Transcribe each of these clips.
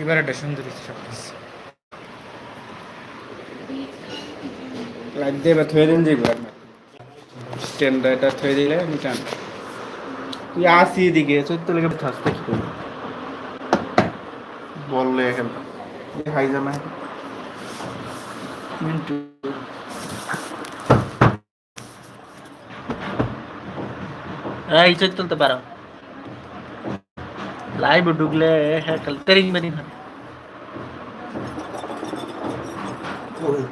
এবারে একটা সুন্দর সব কিছু। লাইট দিয়ে এবার থয়ে দিন যাইব স্ট্যান্ড এটা থয়ে দিলে আমি টান। তুই আসি এদিকে চৈত্য লেগে থাকতে কি করবি বললে এখন হাই জামা মিন্টু। এই চোখ তুলতে পারো। লাইভ ঢুকলে হ্যাঁ কাল তেরিং বেরিং হয় ওই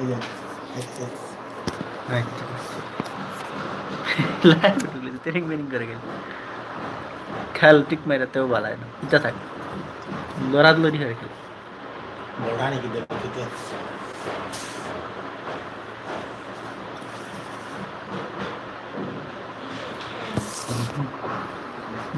এই যে আচ্ছা লাইভ ঢুকলে তেরিং বেরিং করে গেল খেল টিক মেরাতেও বালায় না ইচ্ছা থাকে লড়াদ লড়ি হয়ে খেল বড়া নাকি দেখতে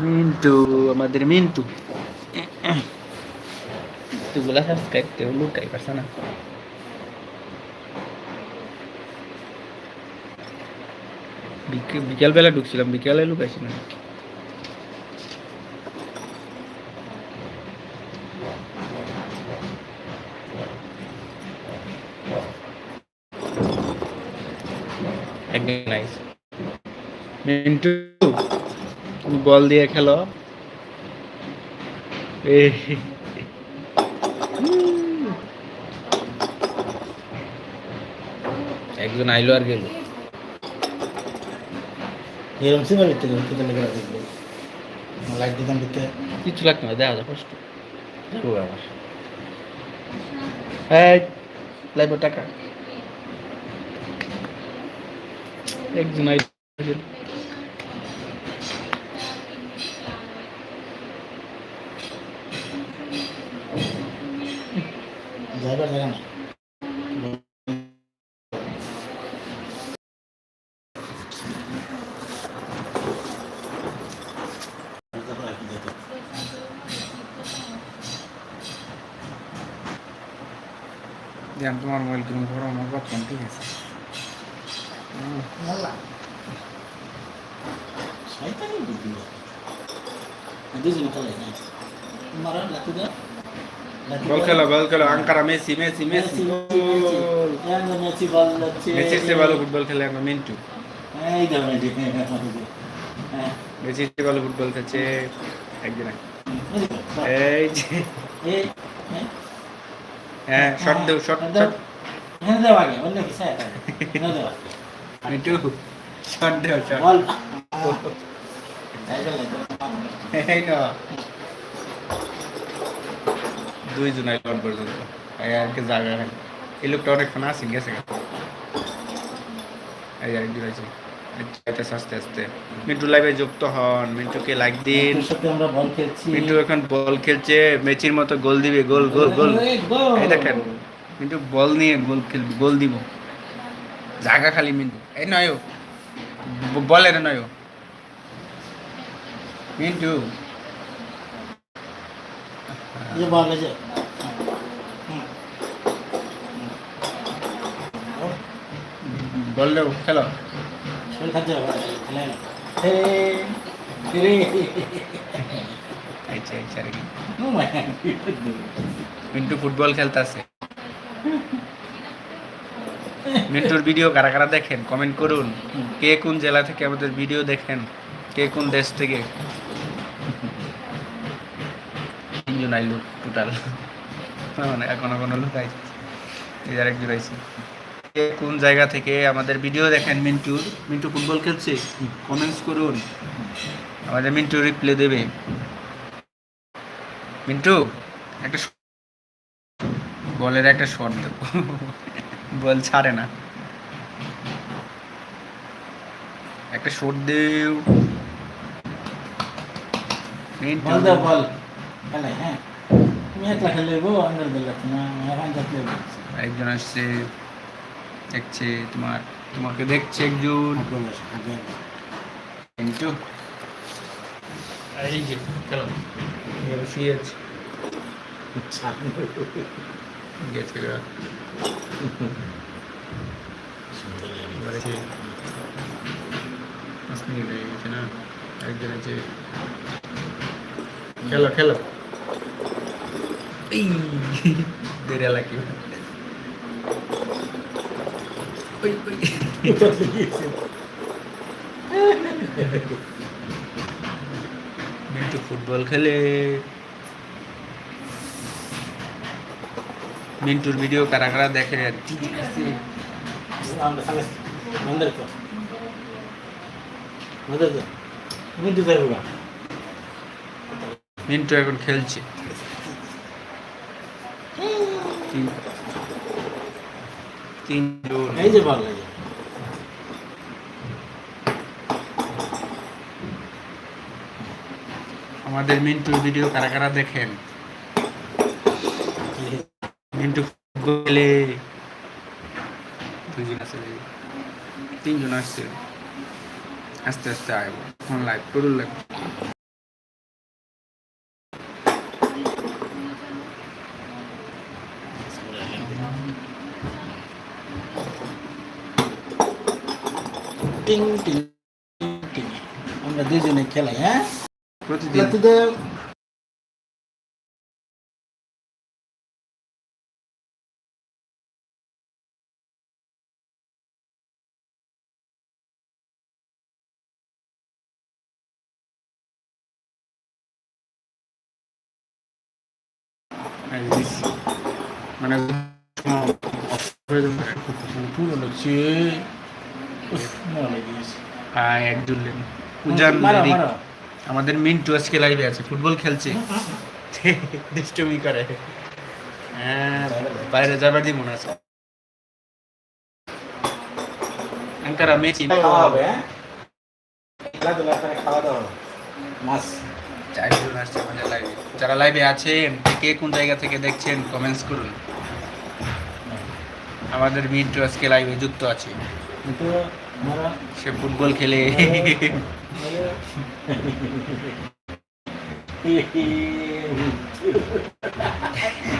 মিন্টু আমাদের মিন্টু তুগুলা সাবস্ক্রাইব কেউ লুকাই পারছে না বিকে- বিকেলবেলা ঢুকছিলাম বিকেলে লুকাইছি না একদম নাইস মিন্টু তুমি বল দিয়ে খেলো। একজন আইলো আর গেল। এরকম লেগে রাখবে লাইট দিতাম দিতে। কিছু লাগতো না দেখা যায় কষ্ট যাব এই টাকা। একজন আইলো আর গেলো। যাইবার জায়গা না জান তোমার মোবাইল কিরম বড় আমার কথা ঠিক আছে বল খেলো বল খেলো আঙ্কারা মেসি মেসি মেসি। মেসি মেসির চেয়ে ভালো ফুটবল খেলে এখন মিন্টু। দাও মেসি হ্যাঁ মেসির চেয়ে ভালো ফুটবল খেলছে। একদিন এই যে এই হ্যাঁ শট দেও শট শট হ্যাঁ দেওয়া আগে অন্য কিছু হ্যাঁ দেওয়া মিন্টু শট দেও শট বল এই না দুইজন আইলন পর্যন্ত এই আর কি জায়গা নাই এই লোকটা অনেকক্ষণ আসি গেছে গা। এই আর একজন আছে এটা আস্তে আস্তে। মিন্টু লাইভে যুক্ত হন। মিন্টুকে লাইক দিন। মিন্টু এখন বল খেলছে। মেচির মতো গোল দিবে গোল গোল গোল। এই দেখেন মিন্টু বল নিয়ে গোল খেলবে গোল দিব। জায়গা খালি মিন্টু। এই নয়। বলের নয়। মিন্টু। যে বল এই যে। বল দেও খেলো। মিন্টু ফুটবল খেলতেছে। মিন্টুর ভিডিও কারা কারা দেখেন? কমেন্ট করুন। কে কোন জেলা থেকে আমাদের ভিডিও দেখেন? কে কোন দেশ থেকে? তিনজন আইলো টোটাল মানে এখনও কোনো লোক আইছে এই একজন আইছে। কোন জায়গা থেকে আমাদের ভিডিও দেখেন মিন্টুর মিন্টু ফুটবল খেলছে? কমেন্টস করুন। আমাদের মিন্টু রিপ্লে দেবে। মিন্টু একটা বলের একটা শট দেবো বল ছাড়ে না। একটা শট দেও। মিন্টু। বল। বল হ্যাঁ। তুমি একলা খেলে গো আন্ডার বেল না একজন আসছে। দেখছে তোমার তোমাকে দেখছে একজন। মিন্টু এই যে চলো। শুয়ে আছে। গেছে হয়ে না? একজন আছে। খেলো খেলো। এই দেড়ে লাগি মিন্টু ফুটবল খেলে। মিন্টুর ভিডিও কারা কারা দেখে আর গা মিন্টু এখন খেলছে। তিনজন এই যে ভালো আমাদের মিন্টুর ভিডিও কারা কারা দেখেন? মিন্টু গেলে দুজন আছে তিনজন আসছে। আস্তে আস্তে আইব ফোন লাইভ করুন লাইভ। টিং টিং টিং। আমরা দুজনে খেলাই হ্যাঁ? প্রতিদিন। মানে পুরো লাগছে উফ মনে লেগেছে। হ্যাঁ এক জুড়লেন। মারো আমাদের মিন্টু আজকে লাইভে আছে ফুটবল খেলছে। দুষ্টুমি করে। হ্যাঁ বাইরে যাবার মনে আছে। আঙ্কারা মেচি খাওয়া হবে হ্যাঁ? খেলাধুলা করে খাওয়া দাওয়া হবে। মাছ চারজন আসছে আমাদের লাইভে যারা লাইভে আছেন কে কোন জায়গা থেকে দেখছেন কমেন্টস করুন। আমাদের মিন্টু আজকে লাইভে যুক্ত আছে। সে ফুটবল খেলে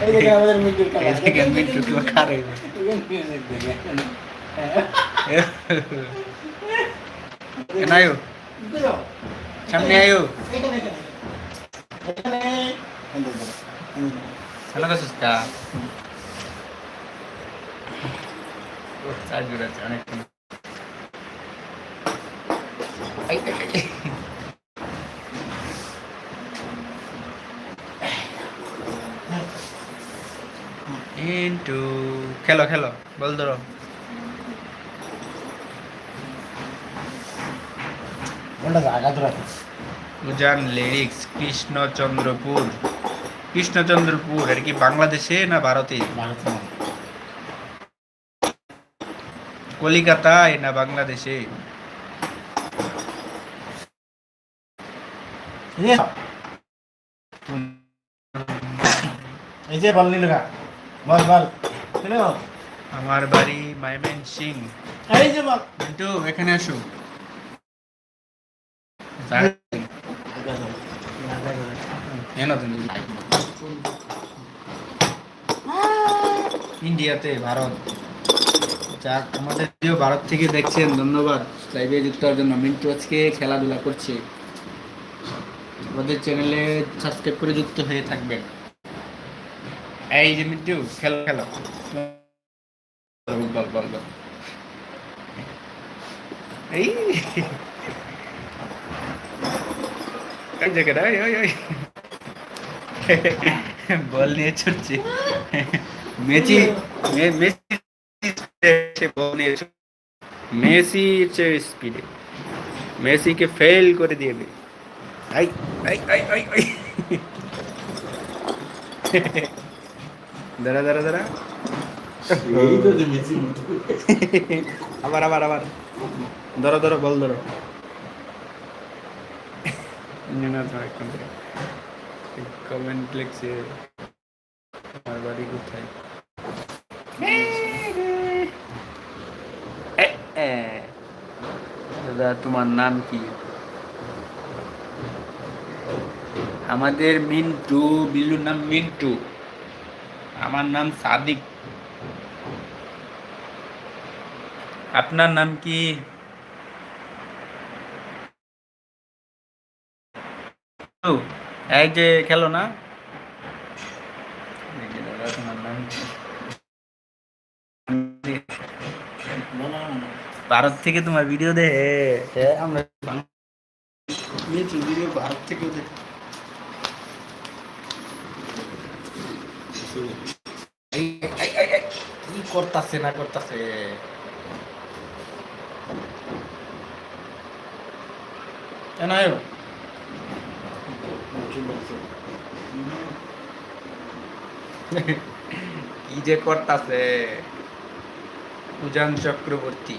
এই দেখে আমাদের মিন্টুর খেলা। এই দেখেন মিন্টু কি খারে কেন আয়ো সামনে আয়ো ভালো কাছিস কা চার জোড়া আছে অনেক আই, আই, আই। ইন্টু খেলো খেলো বল ধরো উজান লিরিক্স কৃষ্ণচন্দ্রপুর কৃষ্ণচন্দ্রপুর এটা কি বাংলাদেশে না ভারতে কলিকাতায় না বাংলাদেশে? এই যে বল নিল গা বল বল। কেন আমার বাড়ি মাইমেন সিং এই যে বল। মিন্টু এখানে আসো। ইন্ডিয়াতে ভারত। যাক আমাদের প্রিয় ভারত থেকে দেখছেন ধন্যবাদ। লাইভে যুক্ত হওয়ার জন্য। মিন্টু আজকে খেলাধুলা করছে। আমাদের চ্যানেলে সাবস্ক্রাইব করে যুক্ত হয়ে থাকবেন। এই যে মিন্টু, খেলো খেলো। বল বল বল। এই। এই জায়গাটা ওই ওই বল নিয়ে ছুটছে। মেসি মেসি বল নিয়ে মেসি স্পিডে মেসিকে ফেল করে দিয়েবে আই আই আই আই আই দাঁড়া দাঁড়া দাঁড়া। আবার আবার আবার। ধরো ধরো বল ধরো। কমেন্ট লিখছে আমার বাড়ি কোথায়। দাদা তোমার নাম কি? আমাদের মিন্টু বিলুর নাম মিন্টু। আমার নাম সাদিক। আপনার নাম কি? এই যে খেলো না? ভারত থেকে তোমার ভিডিও দে। আমরা ভিডিও ভারত থেকেও দেখি কি করতাছে না করতাছে? কেন আয়ো কি যে করতাছে? উজান চক্রবর্তী।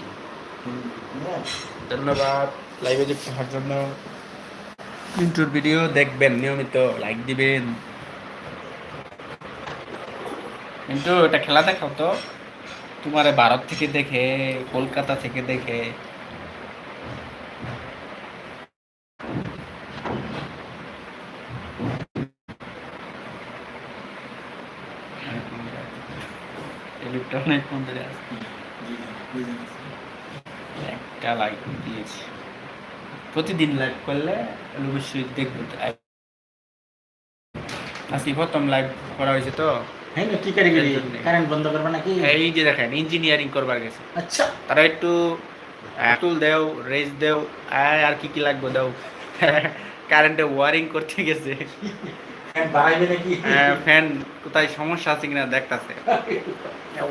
ধন্যবাদ। লাইভে যুক্ত হওয়ার জন্য। মিন্টুর ভিডিও দেখবেন নিয়মিত লাইক দিবেন। কিন্তু এটা খেলা দেখাও তো। তোমার ভারত থেকে দেখে, কলকাতা থেকে দেখে। একটা লাইক দিয়েছি। প্রতিদিন লাইভ করলে অবশ্যই দেখব। আজকে প্রথম লাইভ করা হয়েছে তো। হ্যাঁ কি কারিগরি? কারেন্ট বন্ধ করবে নাকি? এই যে দেখেন ইঞ্জিনিয়ারিং করবার গেছে। আচ্ছা। তারা একটু টুল দেও দেও আর কি কি লাগবে দাও। কারেন্টে ওয়ারিং করতে গেছে। ফ্যান বাড়াইবে নাকি? ফ্যান কোথায় সমস্যা আছে কিনা দেখতাছে।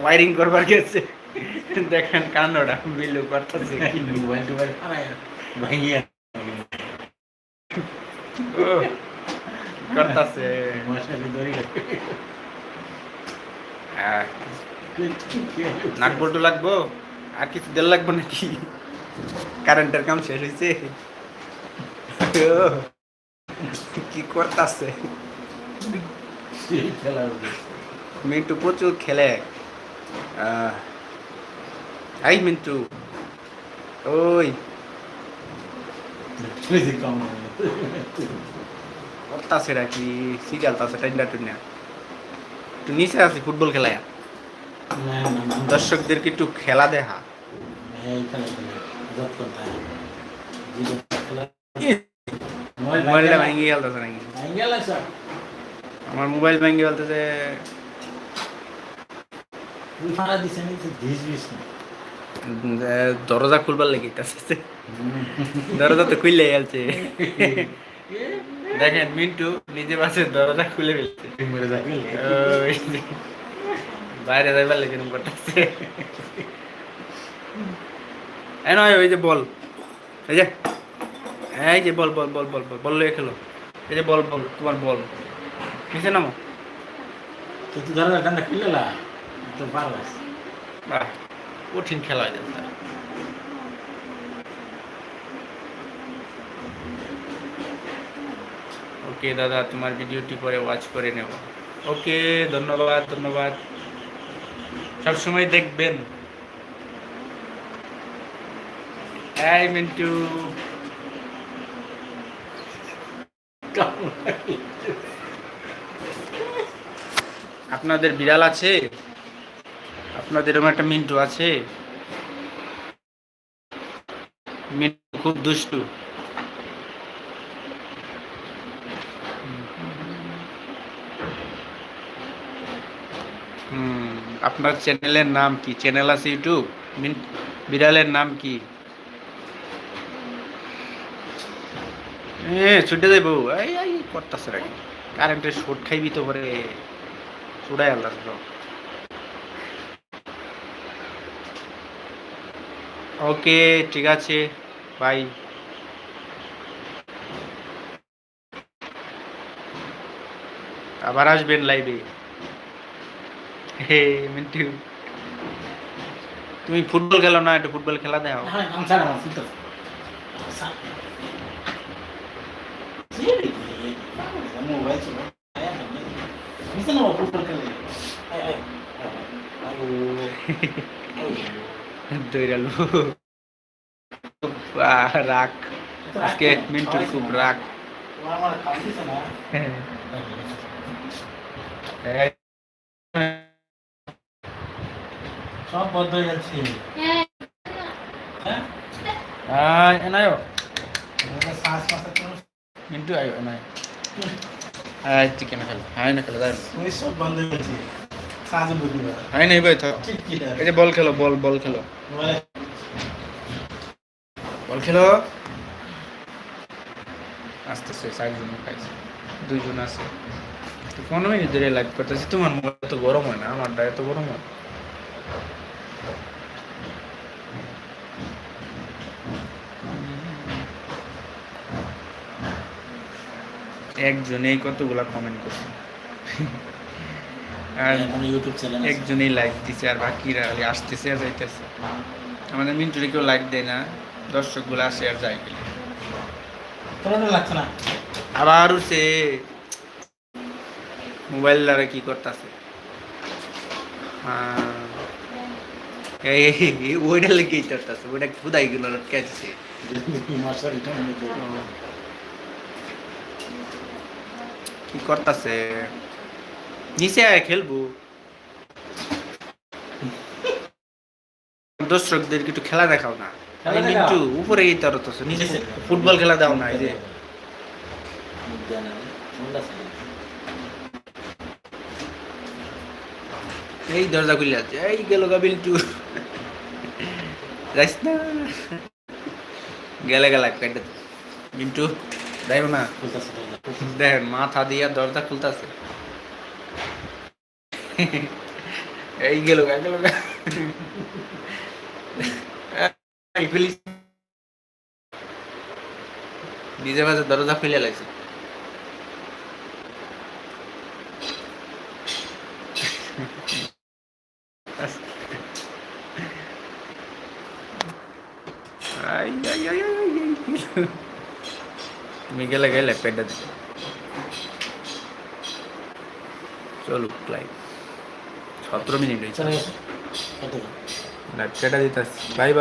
ওয়ারিং করবার গেছে। দেখেন বিলু করতেছে। করতেছে। মশারি ধরে বল্টু লাগবো? আর কিছু দেড় লাগবো নাকি? কারেন্টের কাম শেষ হয়েছে কি করতেছে? মিন্টু প্রচুর খেলে। আহ, এই মিন্টু। ওই। করতাছে নাকি? সিরিয়াল তাছে টাইন্ডা টুন্ডা একটু নিচে আছি ফুটবল খেলায়। দর্শকদেরকে একটু খেলা দেখা। মোবাইলটা ভেঙে গেলতেছে নাকি? আমার মোবাইল ভেঙে গেলতেছে দরজা খুলবার লেগে দরজা তো খুললে গেলছে দেখেন মিন্টু নিজে পাশে দরজা খুলে ফেলছে। বাইরে যাইবার লেগে করতেছে। এই নয় ওই যে বল। এই যে এই যে বল বল বল বল বল বল লয়ে খেলো। এই যে বল বল তোমার বল। নিচে নামো। তো তুই ধরে ঠান্ডা খুললা তো পারলাস। বাহ কঠিন খেলা হয়ে যাচ্ছে। ওকে দাদা, তোমার ভিডিওটি পরে ওয়াচ করে নেব। ওকে, ধন্যবাদ ধন্যবাদ। সবসময় দেখবেন। এই মিন্টু। আপনাদের বিড়াল আছে? আপনাদের এরকম একটা মিন্টু আছে? মিন্টু খুব দুষ্টু। আপনার চ্যানেলের নাম কি? চ্যানেল আছে ইউটিউব? বিড়ালের নাম কি? হ্যাঁ ছুটে যাইব। এই এই, করতেছে নাকি কারেন্টের শর্ট খাইবি তো পরে। চুড়াই আল্লাহ ওকে, ঠিক আছে। বাই। আবার আসবেন লাইভে। হে মিন্টু তুমি ফুটবল খেলো না একটু ফুটবল খেলা দাও হ্যাঁ আনসার আমার ফুটে মোবাইল ছিল মিশে না ফুটবল খেলে। দৈরালু রাগ। আজকে মিন্টুর খুব রাগ। আমার কাম দিছে না সব বদ্ধ হয়ে যাচ্ছে। হ্যাঁ। এনায়ো এটা শ্বাস মাসে কোনো মিন্টু আয়ো এনায় হ্যাঁ চিকেন খেলো হ্যাঁ না খেলো দাঁড়ান সব বন্ধ কাজ বুঝিবা হ্যাঁ নেই ভাই থাক। কি এই যে বল খেলো বল বল খেলো। বল। খেলো। আস্তে আস্তে চারজন খাইছে। দুইজন আছে। তো পনেরো মিনিট ধরে লাইভ করতেছি। তোমার মোবাইল তো গরম হয় না? আমারটা এত গরম হয়। একজনেই কতগুলা কমেন্ট করছে। আর ইউটিউব চ্যানেল একজনই লাইক দিছে আর বাকিরা খালি আসতেছে আর যাইতেছে। আমাদের মিন্টুরে কেউ লাইক দেয় না দর্শকগুলো আসে আর যায় গেলে লাগছে না? আবার সে মোবাইল দ্বারা কি করতেছে? এই, ওইটা লেগেই করতেছে ওইটা খুদাই গুলো লটকাইছে মশারিটা মনে করো কি করতেছে? নিচে আয় খেলব। দর্শকদের একটু খেলা দেখাও না? মিন্টু উপরে এই তার তো নিচে ফুটবল খেলা দাও না এই যে। এই দরজা খুলে আছে। এই গেল গা বিল্টু যাইস না। গেলে গেলে কেটে মিন্টু। দেখো না। দেখেন মাথা দিয়া দরজা খুলতেছে। এই গেল গেল নিজে মাঝে দরজা খুলে লাগছে আই আই আই আই, আই। তুমি গেলে গেলে পেটে দিবে। চলো ক্লাইভ সতেরো মিনিট হয়েছে। লাইভ পেটে দিতে বাই বাই